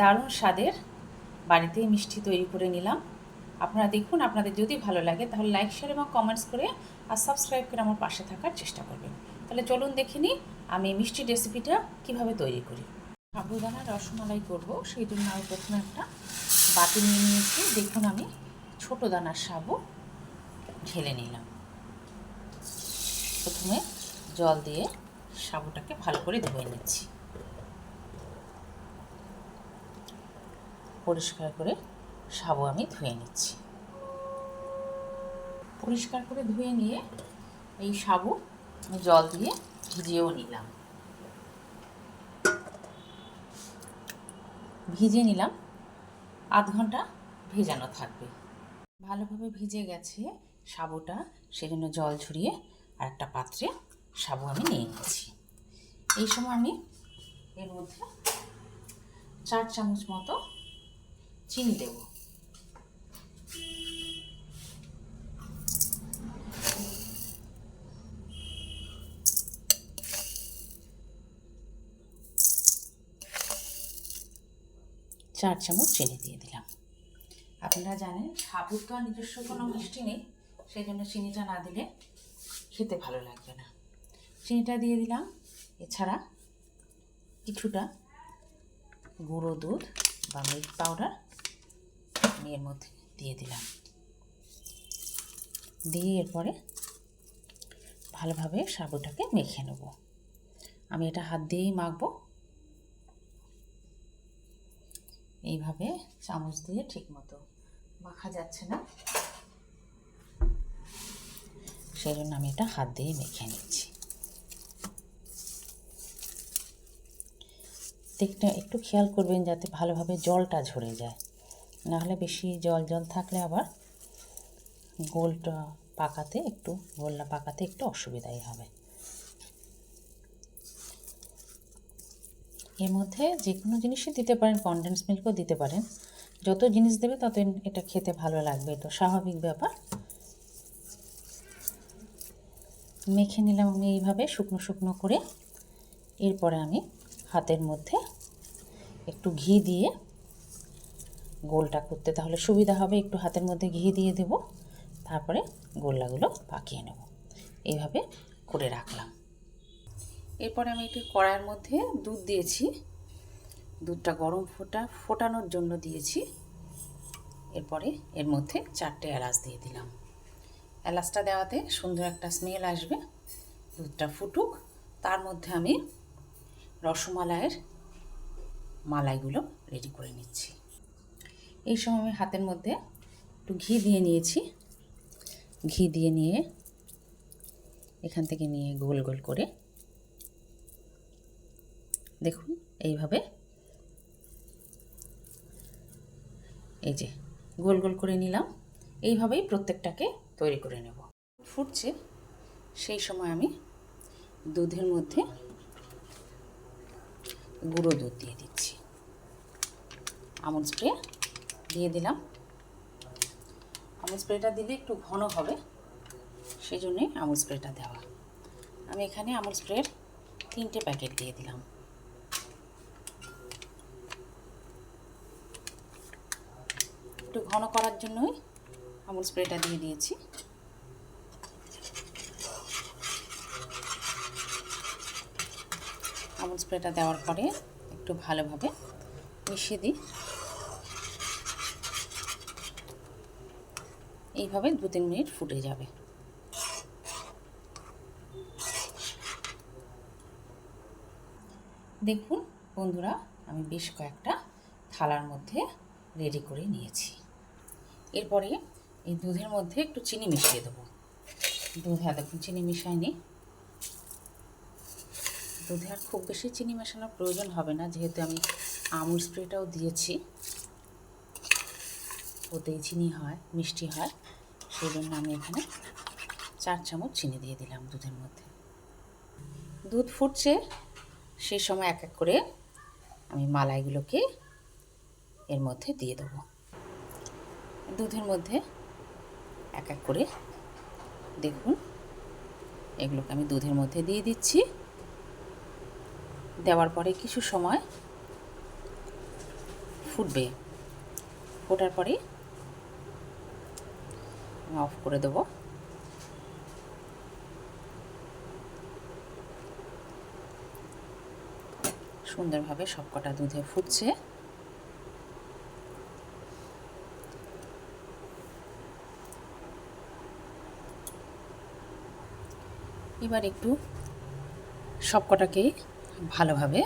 দারুণ স্বাদের বাড়িতেই মিষ্টি তৈরি করে নিলাম। আপনারা দেখুন, আপনাদের যদি ভালো লাগে তাহলে লাইক শেয়ার এবং কমেন্টস করে আর সাবস্ক্রাইব করে আমার পাশে থাকার চেষ্টা করবেন। তাহলে চলুন দেখে নিই আমি মিষ্টি রেসিপিটা কীভাবে তৈরি করি। সাবুদানা রসমালাই করব, সেই জন্য আমি প্রথমে একটা বাটি নিয়ে নিয়েছি। দেখুন আমি ছোটো দানার সাবু ঢেলে নিলাম। প্রথমে জল দিয়ে সাবুটাকে ভালো করে ধুয়ে নিচ্ছি। পরিষ্কার করে সাবু আমি ধুয়ে নিচ্ছি। পরিষ্কার করে ধুয়ে নিয়ে এই সাবু জল দিয়ে ভিজিয়েও নিলাম। ভিজে নিলাম, আধ ঘণ্টা ভেজানো থাকবে। ভালোভাবে ভিজে গেছে সাবুটা, সেজন্য জল ঝরিয়ে আর একটা পাত্রে সাবু আমি নিয়ে নিচ্ছি। এই সময় আমি এর মধ্যে চার চামচ মতো চিনি দেব। চার চামচ চিনি দিয়ে দিলাম। আপনারা জানেন, সাবুর তো আর নিজস্ব কোনো মিষ্টি নেই, সেই জন্য চিনিটা না দিলে খেতে ভালো লাগবে না। চিনিটা দিয়ে দিলাম। এছাড়া কিছুটা গুঁড়ো দুধ বা মিল্ক পাউডার আমি এর মধ্যে দিয়ে দিলাম। দিয়ে এরপরে ভালোভাবে সাবুটাকে মেখে নেব। আমি এটা হাত দিয়েই মাখবো। এইভাবে চামচ দিয়ে ঠিক মতো মাখা যাচ্ছে না। সেই জন্য আমি এটা হাত দিয়ে মেখে নিচ্ছি। দিকটা একটু খেয়াল করবেন যাতে ভালোভাবে জলটা ঝরে যায়। নাহলে বেশি জল জল থাকলে আবার গোলটা পাকাতে একটু গোলটা পাকাতে একটু অসুবিধাই হবে। এর মধ্যে যে কোনো জিনিসই দিতে পারেন কনডেন্স মিল্কও দিতে পারেন। যত জিনিস দেবে তত এটা খেতে ভালো লাগবে। এটা স্বাভাবিক ব্যাপার। মেখে নিলাম আমি এইভাবে শুকনো শুকনো করে। এরপরে আমি হাতের মধ্যে একটু ঘি দিয়ে গোলটা করতে তাহলে সুবিধা হবে। একটু হাতের মধ্যে ঘি দিয়ে দেব, তারপরে গোল্লাগুলো পাকিয়ে নেব। এইভাবে করে রাখলাম। এরপরে আমি একটু কড়াইয়ের মধ্যে দুধ দিয়েছি। দুধটা গরম ফোটা, ফোটানোর জন্য দিয়েছি। এরপরে এর মধ্যে চারটে এলাচ দিয়ে দিলাম। এলাচটা দেওয়াতে সুন্দর একটা স্মেল আসবে। দুধটা ফুটুক। তার মধ্যে আমি রসমালাইয়ের মালাইগুলো রেডি করে নিচ্ছি। এই সময় আমি হাতের মধ্যে একটু ঘি দিয়ে নিয়েছি। ঘি দিয়ে নিয়ে এখান থেকে নিয়ে গোল গোল করে দেখুন এইভাবে এই যে গোল গোল করে নিলাম। এইভাবেই প্রত্যেকটাকে তৈরি করে নেব। ফুটছে সেই সময় আমি দুধের মধ্যে গুঁড়ো দুধ দিয়ে দিচ্ছি। আমুল স্প্রে দিয়ে দিলাম। আমুল স্প্রেটা দিলে একটু ঘন হবে সেই জন্যে আমুল স্প্রেটা দেওয়া। আমি এখানে আমুল স্প্রের তিনটে প্যাকেট দিয়ে দিলাম। একটু ঘন করার জন্যই আমুল স্প্রেটা দিয়ে দিয়েছি। আমুল স্প্রেটা দেওয়ার পরে একটু ভালোভাবে মিশিয়ে দিই। এইভাবে দু তিন মিনিট ফুটে যাবে। দেখুন বন্ধুরা, আমি বেশ কয়েকটা থালার মধ্যে রেডি করে নিয়েছি। এরপরে এই দুধের মধ্যে একটু চিনি মিশিয়ে দেবো। দুধ দুধে দেখুন, চিনি মিশাইনি দুধে আর খুব বেশি চিনি মেশানোর প্রয়োজন হবে না, যেহেতু আমি আমুল স্প্রেটাও দিয়েছি। ওতেই চিনি হয়, মিষ্টি হয়। সেই জন্য আমি এখানে চার চামচ চিনি দিয়ে দিলাম দুধের মধ্যে। দুধ ফুটছে সেই সময় এক এক করে আমি মালাইগুলোকে এর মধ্যে দিয়ে দেবো। দুধের মধ্যে এক এক করে দেখুন, এগুলোকে আমি দুধের মধ্যে দিয়ে দিচ্ছি। দেওয়ার পরে কিছু সময় ফুটবে। ফোটার পরে অফ করে দেবো। সুন্দরভাবে সবকটা দুধে ফুটছে। এবার একটু সবকটাকে ভালোভাবে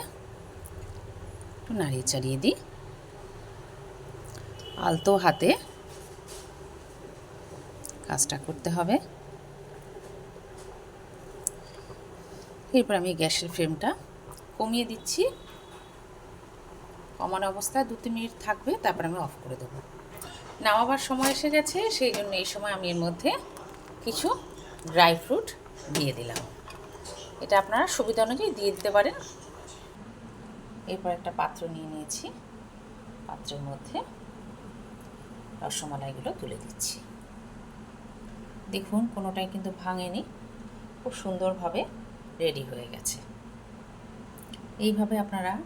একটু নাড়িয়ে চাড়িয়ে দিই। আলতো হাতে কাজটা করতে হবে। এরপর আমি গ্যাসের ফ্লেমটা কমিয়ে দিচ্ছি। কমানো অবস্থায় দু তিন মিনিট থাকবে, তারপর আমি অফ করে দেবো। নামাবার সময় এসে গেছে, সেই জন্য এই সময় আমি এর মধ্যে কিছু ড্রাই ফ্রুট দিয়ে দিলাম। এটা আপনারা সুবিধা অনুযায়ী দিয়ে দিতে পারেন। এরপর একটা পাত্র নিয়ে নিয়েছি। পাত্রের মধ্যে রসমালাইগুলো তুলে দিচ্ছি। দেখুন, কোনোটাই কিন্তু ভাঙেনি। খুব সুন্দরভাবে রেডি হয়ে গেছে। এইভাবে আপনারা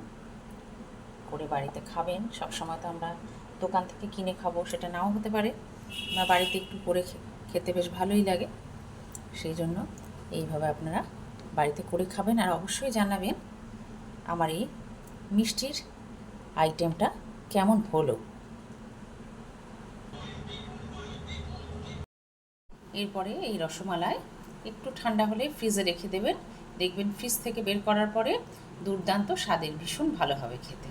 করে বাড়িতে খাবেন। সব সময় তো আমরা দোকান থেকে কিনে খাব, সেটা নাও হতে পারে। বা বাড়িতে একটু করে খেতে বেশ ভালোই লাগে। সেই জন্য এইভাবে আপনারা বাড়িতে করে খাবেন। আর অবশ্যই জানাবেন, আমার এই মিষ্টির আইটেমটা কেমন হলো। এরপরে এই রসমালাই একটু ঠান্ডা হলে ফ্রিজে রেখে দেবেন। দেখবেন ফ্রিজ থেকে বের করার পরে দুর্দান্ত স্বাদের ভীষণ ভালো হবে খেতে।